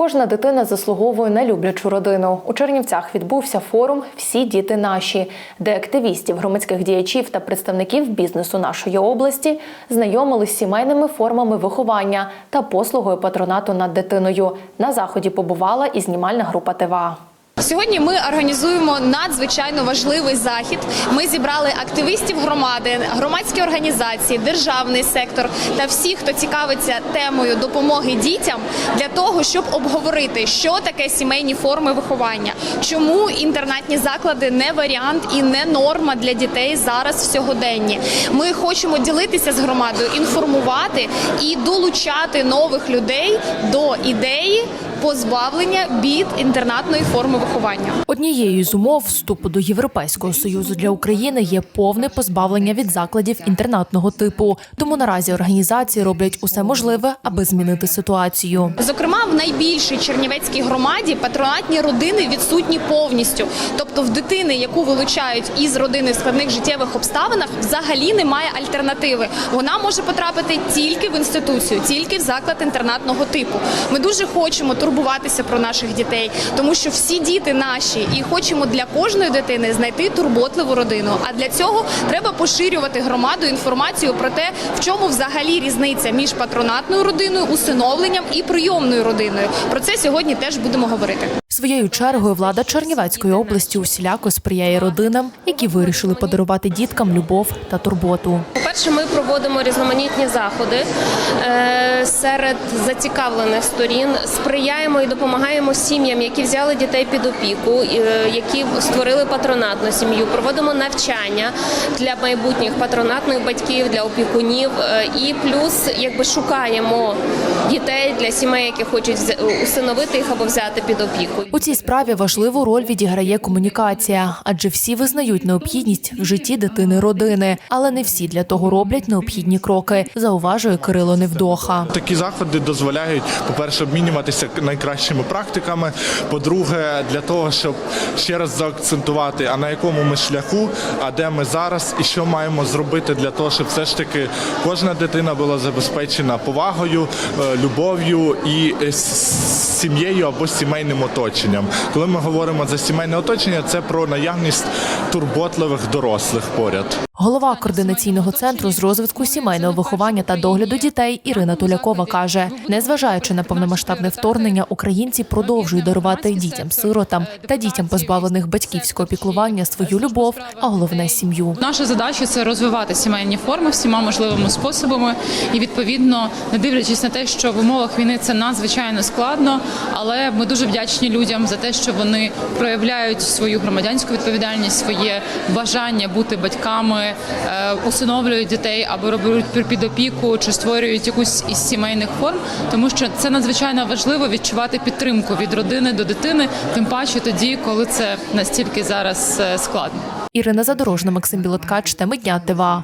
Кожна дитина заслуговує на люблячу родину. У Чернівцях відбувся форум Всі діти наші, де активістів, громадських діячів та представників бізнесу нашої області знайомили з сімейними формами виховання та послугою патронату над дитиною. На заході побувала і знімальна група ТВА. Сьогодні ми організуємо надзвичайно важливий захід. Ми зібрали активістів громади, громадські організації, державний сектор та всіх, хто цікавиться темою допомоги дітям, для того, щоб обговорити, що таке сімейні форми виховання, чому інтернатні заклади не варіант і не норма для дітей зараз в сьогоденні. Ми хочемо ділитися з громадою, інформувати і долучати нових людей до ідеї позбавлення бід інтернатної форми виховання. Однією з умов вступу до Європейського союзу для України є повне позбавлення від закладів інтернатного типу. Тому наразі організації роблять усе можливе, аби змінити ситуацію. Зокрема, в найбільшій чернівецькій громаді патронатні родини відсутні повністю. Тобто, в дитини, яку вилучають із родини в складних життєвих обставинах, взагалі немає альтернативи. Вона може потрапити тільки в інституцію, тільки в заклад інтернатного типу. Ми дуже хочемо турбуватися про наших дітей, тому що всі діти наші, і хочемо для кожної дитини знайти турботливу родину. А для цього треба поширювати громаду інформацію про те, в чому взагалі різниця між патронатною родиною, усиновленням і прийомною родиною. Про це сьогодні теж будемо говорити. Своєю чергою влада Чернівецької області усіляко сприяє родинам, які вирішили подарувати діткам любов та турботу. По-перше, ми проводимо різноманітні заходи е, серед зацікавлених сторін. Сприяємо і допомагаємо сім'ям, які взяли дітей під опіку, е, які створили патронатну сім'ю. Проводимо навчання для майбутніх патронатних батьків, для опікунів. Е, І плюс, якби шукаємо дітей для сімей, які хочуть усиновити їх або взяти під опіку. У цій справі важливу роль відіграє комунікація, адже всі визнають необхідність в житті дитини родини, але не всі для того роблять необхідні кроки. Зауважує Кирило Невдоха. Такі заходи дозволяють, по-перше, обмінюватися найкращими практиками. По-друге, для того, щоб ще раз заакцентувати, а на якому ми шляху, а де ми зараз, і що маємо зробити для того, щоб все ж таки кожна дитина була забезпечена повагою, е, любов'ю і е, сім'єю або сімейним оточенням. Коли ми говоримо за сімейне оточення, це про наявність турботливих дорослих поряд. Голова координаційного центру з розвитку сімейного виховання та догляду дітей Ірина Тулякова каже: незважаючи на повномасштабне вторгнення, українці продовжують дарувати дітям-сиротам та дітям, позбавлених батьківського піклування, свою любов, а головне сім'ю. Наша задача це розвивати сімейні форми всіма можливими способами, і відповідно, не дивлячись на те, що в умовах війни це надзвичайно складно, але ми дуже вдячні людям за те, що вони проявляють свою громадянську відповідальність, своє бажання бути батьками, е, усиновлюють дітей або роблять під опіку чи створюють якусь із сімейних форм, тому що це надзвичайно важливо відчувати підтримку від родини до дитини, тим паче тоді, коли це настільки зараз е, складно. Ірина Задорожна, Максим Білоткач, теми дня ТВА.